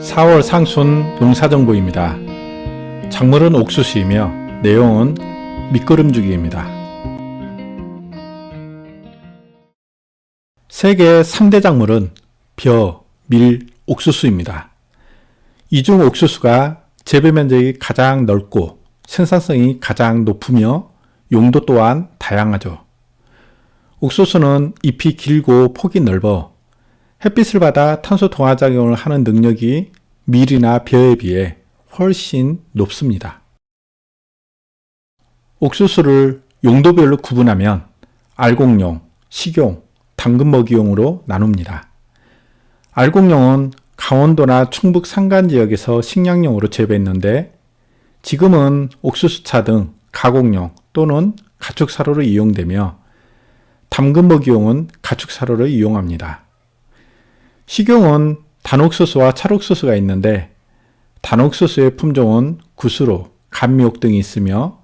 4월 상순 농사정보입니다. 작물은 옥수수이며 내용은 밑거름주기입니다. 세계 3대 작물은 벼, 밀, 옥수수입니다. 이 중 옥수수가 재배 면적이 가장 넓고 생산성이 가장 높으며 용도 또한 다양하죠. 옥수수는 잎이 길고 폭이 넓어 햇빛을 받아 탄소 동화작용을 하는 능력이 밀이나 벼에 비해 훨씬 높습니다. 옥수수를 용도별로 구분하면 알곡용, 식용, 당근 먹이용으로 나눕니다. 알곡용은 강원도나 충북 산간 지역에서 식량용으로 재배했는데 지금은 옥수수차 등 가공용 또는 가축사료로 이용되며 당근 먹이용은 가축사료로 이용합니다. 식용은 단옥수수와 찰옥수수가 있는데 단옥수수의 품종은 구수로, 감미옥 등이 있으며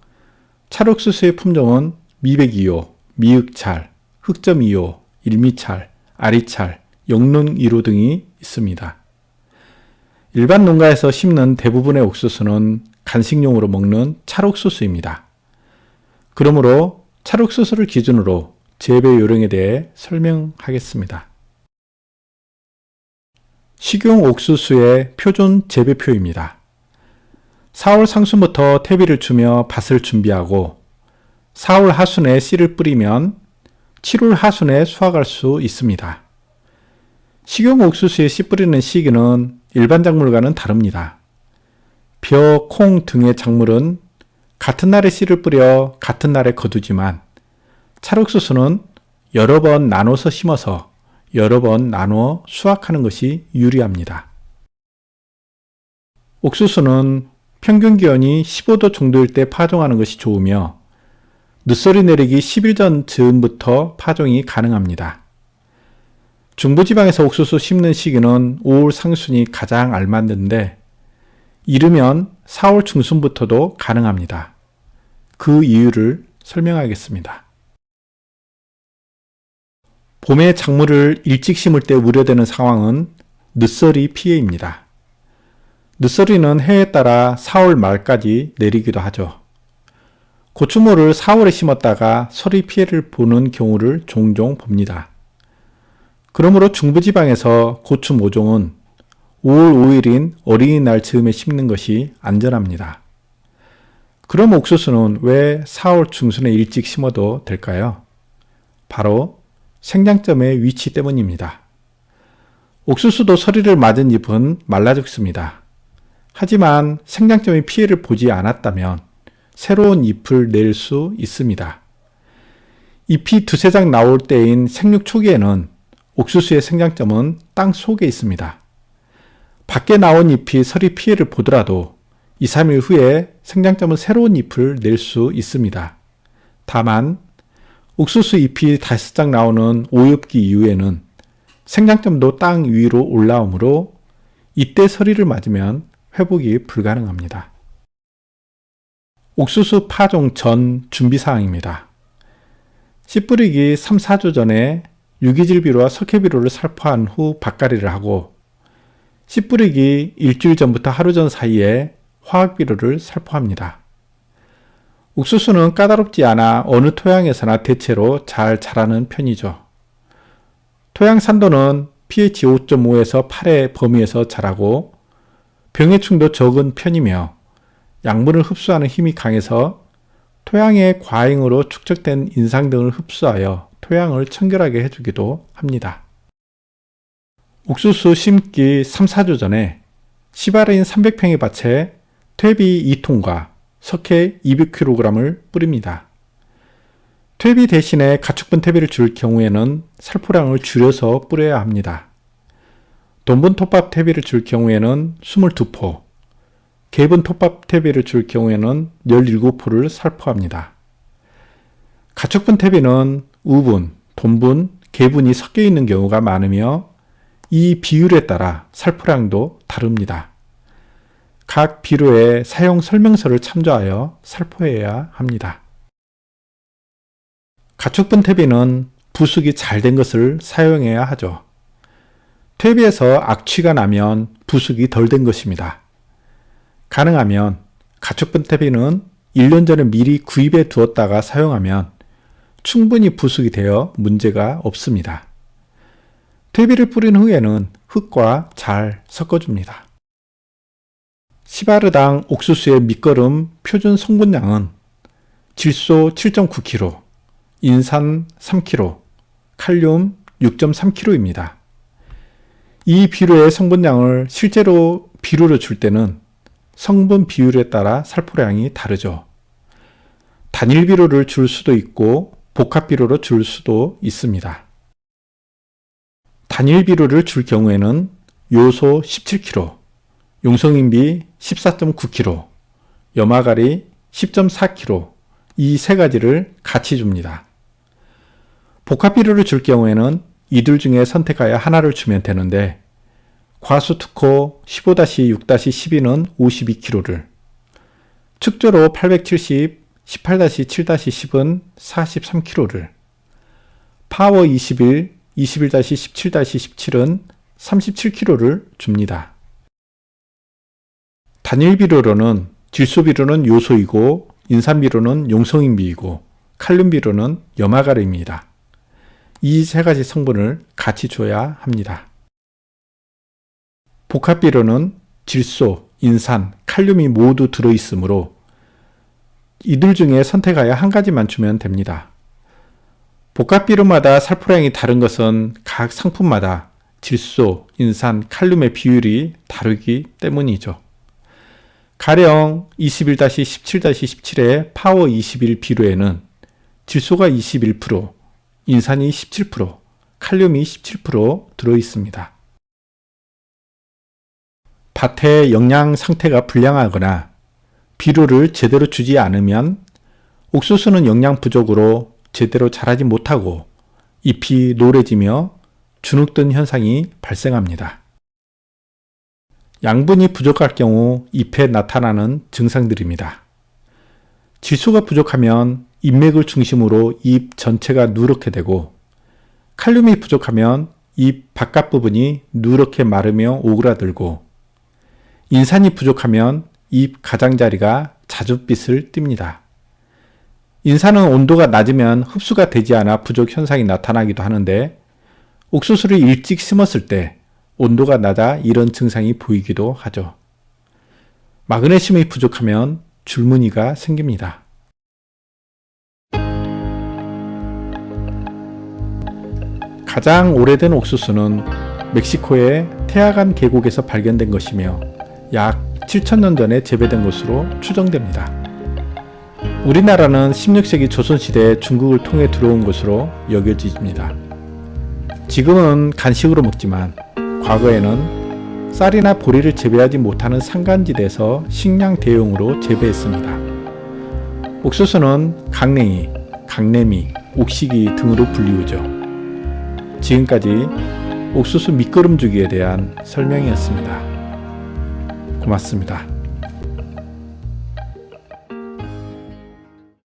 찰옥수수의 품종은 미백이요, 미흑찰, 흑점이요, 일미찰, 아리찰, 영릉이로 등이 있습니다. 일반 농가에서 심는 대부분의 옥수수는 간식용으로 먹는 찰옥수수입니다. 그러므로 찰옥수수를 기준으로 재배 요령에 대해 설명하겠습니다. 식용 옥수수의 표준 재배표입니다. 4월 상순부터 퇴비를 주며 밭을 준비하고 4월 하순에 씨를 뿌리면 7월 하순에 수확할 수 있습니다. 식용 옥수수에 씨 뿌리는 시기는 일반 작물과는 다릅니다. 벼, 콩 등의 작물은 같은 날에 씨를 뿌려 같은 날에 거두지만 찰옥수수는 여러 번 나눠서 심어서 여러 번 나누어 수확하는 것이 유리합니다. 옥수수는 평균 기온이 15도 정도일 때 파종하는 것이 좋으며 늦소리 내리기 10일 전 즈음부터 파종이 가능합니다. 중부지방에서 옥수수 심는 시기는 5월 상순이 가장 알맞는데 이르면 4월 중순부터도 가능합니다. 그 이유를 설명하겠습니다. 봄에 작물을 일찍 심을 때 우려되는 상황은 늦서리 피해입니다. 늦서리는 해에 따라 4월 말까지 내리기도 하죠. 고추모를 4월에 심었다가 서리 피해를 보는 경우를 종종 봅니다. 그러므로 중부지방에서 고추 모종은 5월 5일인 어린이날 즈음에 심는 것이 안전합니다. 그럼 옥수수는 왜 4월 중순에 일찍 심어도 될까요? 바로 생장점의 위치 때문입니다. 옥수수도 서리를 맞은 잎은 말라 죽습니다. 하지만 생장점의 피해를 보지 않았다면 새로운 잎을 낼 수 있습니다. 잎이 두세 장 나올 때인 생육 초기에는 옥수수의 생장점은 땅 속에 있습니다. 밖에 나온 잎이 서리 피해를 보더라도 2, 3일 후에 생장점은 새로운 잎을 낼 수 있습니다. 다만 옥수수 잎이 장 나오는 오엽기 이후에는 생장점도 땅 위로 올라오므로 이때 서리를 맞으면 회복이 불가능합니다. 옥수수 파종 전 준비사항입니다. 씨 뿌리기 3, 4주 전에 유기질비료와 석회비료를 살포한 후 밭가리를 하고 씨 뿌리기 일주일 전부터 하루 전 사이에 화학비료를 살포합니다. 옥수수는 까다롭지 않아 어느 토양에서나 대체로 잘 자라는 편이죠. 토양 산도는 pH 5.5에서 8의 범위에서 자라고 병해충도 적은 편이며 양분을 흡수하는 힘이 강해서 토양의 과잉으로 축적된 인상 등을 흡수하여 토양을 청결하게 해주기도 합니다. 옥수수 심기 3, 4주 전에 시바레인 300평의 밭에 퇴비 2통과 석회 200kg을 뿌립니다. 퇴비 대신에 가축분 퇴비를 줄 경우에는 살포량을 줄여서 뿌려야 합니다. 돈분 톱밥 퇴비를 줄 경우에는 22포, 개분 톱밥 퇴비를 줄 경우에는 17포를 살포합니다. 가축분 퇴비는 우분, 돈분, 개분이 섞여 있는 경우가 많으며 이 비율에 따라 살포량도 다릅니다. 각 비료의 사용 설명서를 참조하여 살포해야 합니다. 가축분 퇴비는 부숙이 잘 된 것을 사용해야 하죠. 퇴비에서 악취가 나면 부숙이 덜 된 것입니다. 가능하면 가축분 퇴비는 1년 전에 미리 구입해 두었다가 사용하면 충분히 부숙이 되어 문제가 없습니다. 퇴비를 뿌린 후에는 흙과 잘 섞어줍니다. 시바르당 옥수수의 밑거름 표준 성분량은 질소 7.9kg, 인산 3kg, 칼륨 6.3kg입니다. 이 비료의 성분량을 실제로 비료로 줄 때는 성분 비율에 따라 살포량이 다르죠. 단일 비료를 줄 수도 있고 복합 비료로 줄 수도 있습니다. 단일 비료를 줄 경우에는 요소 17kg, 용성인비 14.9kg, 염화가리 10.4kg 이 세 가지를 같이 줍니다. 복합 비료를 줄 경우에는 이들 중에 선택하여 하나를 주면 되는데 과수특호 15-6-12는 52kg를 축조로 870, 18-7-10은 43kg를 파워 21, 21-17-17은 37kg를 줍니다. 단일 비료로는 질소 비료는 요소이고 인산 비료는 용성인비이고 칼륨 비료는 염화가루입니다. 이 세 가지 성분을 같이 줘야 합니다. 복합 비료는 질소, 인산, 칼륨이 모두 들어 있으므로 이들 중에 선택하여 한 가지만 주면 됩니다. 복합 비료마다 살포량이 다른 것은 각 상품마다 질소, 인산, 칼륨의 비율이 다르기 때문이죠. 가령 21-17-17의 파워 21 비료에는 질소가 21%, 인산이 17%, 칼륨이 17% 들어 있습니다. 밭의 영양 상태가 불량하거나 비료를 제대로 주지 않으면 옥수수는 영양 부족으로 제대로 자라지 못하고 잎이 노래지며 주눅든 현상이 발생합니다. 양분이 부족할 경우 잎에 나타나는 증상들입니다. 질소가 부족하면 잎맥을 중심으로 잎 전체가 누렇게 되고 칼륨이 부족하면 잎 바깥 부분이 누렇게 마르며 오그라들고 인산이 부족하면 잎 가장자리가 자줏빛을 띱니다. 인산은 온도가 낮으면 흡수가 되지 않아 부족 현상이 나타나기도 하는데 옥수수를 일찍 심었을 때 온도가 낮아 이런 증상이 보이기도 하죠. 마그네슘이 부족하면 줄무늬가 생깁니다. 가장 오래된 옥수수는 멕시코의 테아간 계곡에서 발견된 것이며 약 7천년 전에 재배된 것으로 추정됩니다. 우리나라는 16세기 조선시대에 중국을 통해 들어온 것으로 여겨집니다. 지금은 간식으로 먹지만 과거에는 쌀이나 보리를 재배하지 못하는 산간지대에서 식량 대용으로 재배했습니다. 옥수수는 강냉이, 강내미, 옥시기 등으로 불리우죠. 지금까지 옥수수 밑거름 주기에 대한 설명이었습니다. 고맙습니다.